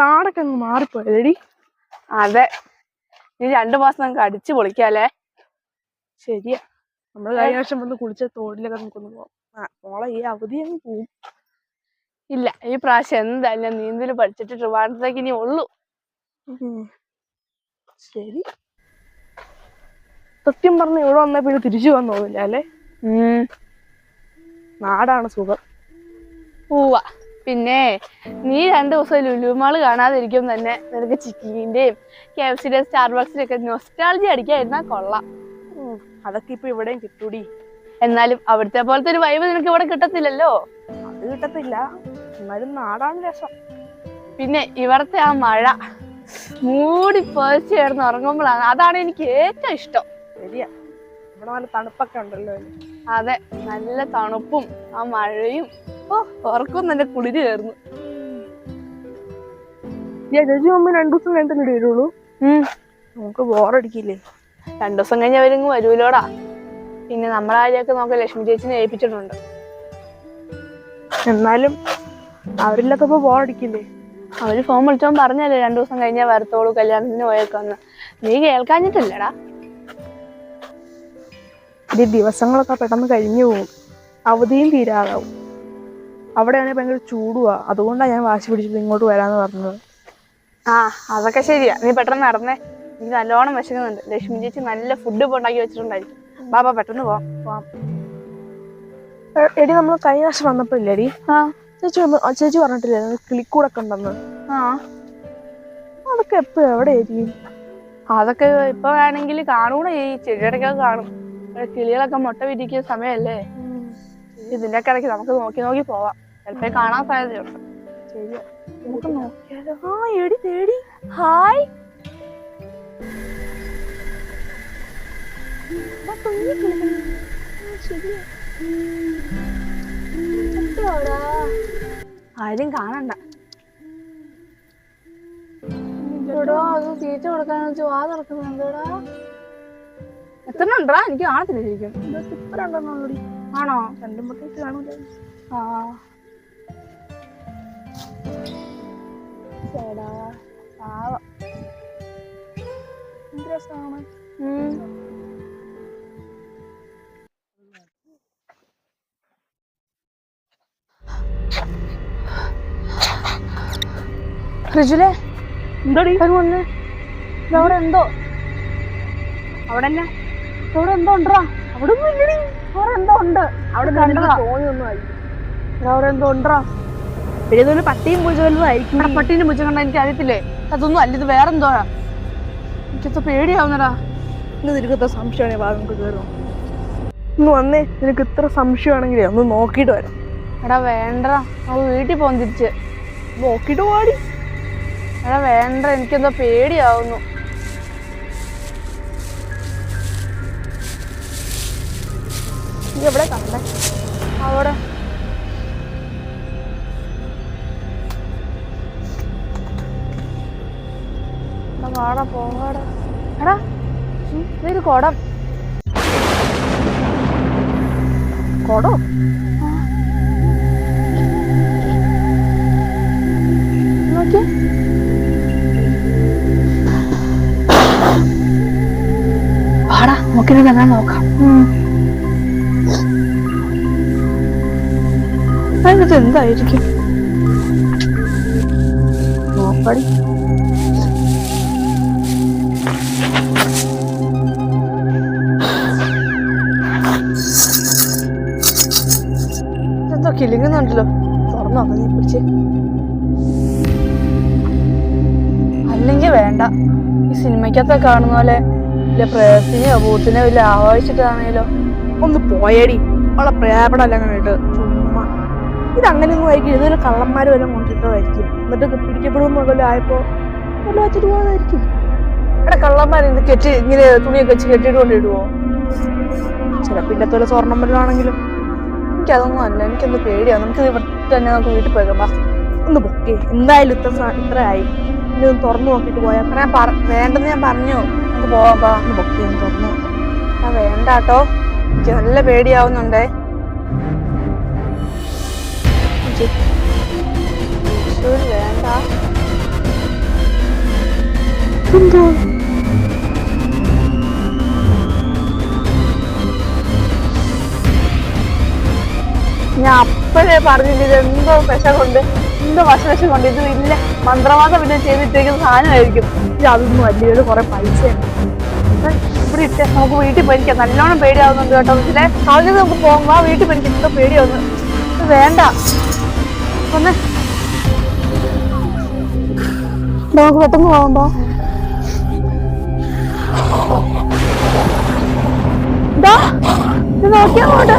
നാടൊക്കെ അങ്ങ് മാറിപ്പോയതെടി. അതെ. ഇനി രണ്ടു മാസം നമുക്ക് അടിച്ചു പൊളിക്കാല്ലേ? ശരിയാ. നമ്മൾ കഴിഞ്ഞ വർഷം വന്ന് കുളിച്ച തോടിലൊക്കെ നമുക്കൊന്ന് പോവാം. മോളെ ഈ അവധി അങ്ങ് പോവും. ഇല്ല ഈ പ്രാവശ്യം എന്തായാലും ഞാൻ നീന്തൽ പഠിച്ചിട്ട് ട്രിവാൻഡ്രത്തേക്ക് ഇനി ഉള്ളു. ശരി. സത്യം പറഞ്ഞ ഇവിടെ വന്നാൽ പിന്നെ തിരിച്ചു വന്നു തോന്നില്ല അല്ലേ? നാടാണ് സുഖം. പോവാ. പിന്നെ നീ രണ്ടു ദിവസം ലുലുമാൾ കാണാതിരിക്കും തന്നെ. നിനക്ക് ചിക്കിങ്ങിന്റെയും കെ എഫ് സിയുടെ സ്റ്റാർബക്സിന്റെ ഒക്കെ നൊസ്റ്റാളജി അടിക്കാതിരുന്നാ കൊള്ളാം. അതൊക്കെ ഇപ്പൊ ഇവിടെയും കിട്ടൂടി. എന്നാലും അവിടുത്തെ പോലത്തെ ഒരു വൈബ് നിനക്ക് ഇവിടെ കിട്ടത്തില്ലല്ലോ? അത് കിട്ടത്തില്ല. എന്നാലും നാടാണ് രസം. പിന്നെ ഇവിടത്തെ ആ മഴ മൂടി പൊതിച്ച് ചേർന്ന് ഉറങ്ങുമ്പോഴാണ് അതാണ് എനിക്ക് ഏറ്റവും ഇഷ്ടം. ശരിയാ. ഇവിടെ നല്ല തണുപ്പൊക്കെ ഉണ്ടല്ലോ. അതെ നല്ല തണുപ്പും ആ മഴയും ഓ ഉറക്കം തന്നെ കുളിര് ചേർന്നു ചേച്ചി മമ്മി രണ്ടു ദിവസം കഴിഞ്ഞിട്ടല്ലേ വരുള്ളൂ? നമുക്ക് ബോറടിക്കില്ലേ? രണ്ടു ദിവസം കഴിഞ്ഞ് അവരിങ്ങ് വരൂലോടാ പിന്നെ നമ്മളെ ആരെയൊക്കെ നോക്കാൻ ലക്ഷ്മി ചേച്ചിനെ ഏൽപ്പിച്ചിട്ടുണ്ട്. എന്നാലും അവരില്ലാത്തപ്പോ ബോറടിക്കില്ലേ? അവർ ഫോൺ വിളിച്ചോൻ പറഞ്ഞല്ലേ രണ്ടു ദിവസം കഴിഞ്ഞാ വരത്തോളൂ കല്യാണത്തിന് പോയേക്കാന്ന് നീ കേൾക്കാഞ്ഞിട്ടില്ലടാ. ഈ ദിവസങ്ങളൊക്കെ പെട്ടെന്ന് കഴിഞ്ഞു പോകും. അവധിയും തീരാതാവും അവിടെയാണെങ്കിൽ ഭയങ്കര ചൂടുവാ. അതുകൊണ്ടാണ് ഞാൻ വാശി പിടിച്ചിട്ട് ഇങ്ങോട്ട് വരാന്ന് പറഞ്ഞത്. ആ അതൊക്കെ ശരിയാ. നീ പെട്ടെന്ന് നടന്നേ. നീ നല്ലോണം വിശക്കുന്നുണ്ട്. ലക്ഷ്മി ചേച്ചി നല്ല ഫുഡ് ഉണ്ടാക്കി വെച്ചിട്ടുണ്ടായിരിക്കും. ബാബാ പെട്ടെന്ന് പോവാം പോവാം എടി നമ്മൾ കഴിഞ്ഞ വർഷം വന്നപ്പോ ഇല്ലേടി? ചേച്ചി ചേച്ചി പറഞ്ഞിട്ടില്ലേ കിളിക്കൂടൊക്കെ ഉണ്ടെന്ന്? ആ. അതൊക്കെ എപ്പോഴും എവിടെയായിരിക്കും? അതൊക്കെ ഇപ്പൊ വേണമെങ്കിൽ കാണൂടെ ഈ ചെടിയുടെയൊക്കെ കാണും. കിളികളൊക്കെ മുട്ട വിരിക്കുന്ന സമയമല്ലേ ഇതിന്റെ ഇടയ്ക്ക് നമുക്ക് നോക്കി നോക്കി പോവാം. ചിലപ്പോ കാണാൻ സാധ്യതയുണ്ട്. നമുക്ക് നോക്കിയാലോ. ആ എടി തേടി. ഹായ്. ആരും കാണണ്ട. എടോ അത് തീറ്റ കൊടുക്കാന്ന് വെച്ച് വാ തുറക്കുന്നുണ്ടോടാ എത്ര ഉണ്ടാ എനിക്ക് കാണത്തില്ല ശരിക്കും. ആണോ? രണ്ടും പൊട്ടേക്ക് കാണൂല. ആ. ചേടാ. പാവം. എന്ത് രസമാണ് ഉം. എന്തോടി? വന്ന്? അവിടെ എന്തോ? അവിടെ തന്നെ അവിടെ എന്തോ ഉണ്ടോ അവിടെ ഒന്നും ഇല്ലടി അവിടെ എന്തോ ഉണ്ട്. അവിടെ കണ്ടോ തോന്നിയൊന്നും ആയി അവിടെ എന്തോ ഉണ്ടോ ഇതൊരു പട്ടിയും പൂജ വലുതായിരിക്കും ഇവിടെ പട്ടീനെ മുച്ച കണ്ട എനിക്ക് അറിയത്തില്ലേ? അതൊന്നും അല്ല ഇത് വേറെന്തോ എനിക്കത് പേടിയാവുന്നടാ. ഇന്ന് നിനക്ക് ഇത്ര സംശയമാണെങ്കിൽ വാ നമുക്ക് കയറും ഇന്ന് വന്നേ നിനക്ക് ഇത്ര സംശയമാണെങ്കിലേ ഒന്ന് നോക്കിയിട്ട് വരാം. എടാ വേണ്ട വീട്ടിൽ പോകാൻ തിരിച്ച്. നോക്കിയിട്ട് പാടി എടാ വേണ്ട എനിക്കെന്തോ പേടിയാവുന്നു. നീ എവിടെ കണ്ടേ അവിടെ. വാടാ പോടാ എടാ ഇതൊരു കുടം. കുടം? നോക്കി വാടാ നോക്കിയിട്ട് തന്നെ നോക്കാം. എന്തായിരിക്കും? നോക്കടി. എന്തോ കിളിങ്ങുന്നുണ്ടല്ലോ തുറന്നു നീ പിടിച്ച്. അല്ലെങ്കിൽ വേണ്ട. ഈ സിനിമയ്ക്കകത്തൊക്കെ കാണുന്ന പോലെ ഇല്ല പ്രേതത്തിനെയോ ഭൂത്തിനെയോ ഇല്ല ആവാഹിച്ചിട്ടാണെങ്കിലോ ഒന്ന് പോയടി. അവളെ പ്രയാപടല്ല കണ്ടിട്ട് ചുമ്മാ. ഇതങ്ങനെയൊന്നും ആയിരിക്കും ഇതൊരു കള്ളന്മാർ വരെ കൊണ്ടിട്ടതായിരിക്കും. എന്നിട്ട് പിടിക്കപ്പെടുമെന്ന് വല്ലതും ആയപ്പോ വല്ല വെച്ചിട്ട് കള്ളന്മാർ ഇത് കെട്ടി ഇങ്ങനെ തുണിയൊക്കെ വെച്ച് കെട്ടിയിട്ട് കൊണ്ടിടുവോ? ചിലപ്പോ ഇന്നത്തെ പോലെ സ്വർണം വല്ലതും ആണെങ്കിലും. എനിക്കതൊന്നും അല്ല. എനിക്കൊന്ന് പേടിയാണ് നമുക്ക് ഇവിടെ തന്നെ നമുക്ക് വീട്ടിൽ പോയേക്കാം ബാ. ഒന്ന് പൊക്കേ എന്തായാലും ഇത്ര ഇത്ര ആയി. ഇനി ഒന്ന് തുറന്നു നോക്കിയിട്ട് പോയാൽ ഞാൻ പറ- വേണ്ടെന്ന് ഞാൻ പറഞ്ഞു. നമുക്ക് പോവാം ബാ. ഒന്ന് പൊക്കേ ഒന്ന് തുറന്നു ആ വേണ്ട കേട്ടോ എനിക്ക് നല്ല പേടിയാവുന്നുണ്ടേ. വേണ്ട. എന്തോ ഞാൻ അപ്പോഴേ പറഞ്ഞില്ല ഇത് എന്തോ പെശ കൊണ്ട് എന്തോ വശവശം കൊണ്ട് ഇത് ഇല്ല. മന്ത്രവാദം പിന്നെ ചെയ്തിട്ടേക്കുന്ന സാധനമായിരിക്കും. ഇത് അതൊന്നും അല്ല ഇത് കുറെ പൈസയാണ്. ഇവിടെ ഇട്ട് നമുക്ക് വീട്ടിൽ പോയിരിക്കാം നല്ലോണം പേടിയാവുന്നുണ്ട് കേട്ടോ ഇതിലെ ആദ്യം നമുക്ക് പോകുമ്പോൾ വീട്ടിൽ പോയിരിക്കും എന്തോ പേടിയാവുന്നു. ഇത് വേണ്ട. ഒന്ന് നമുക്ക് പെട്ടെന്ന് പോകുമ്പോ നോക്കിയാ അങ്ങോട്ട്.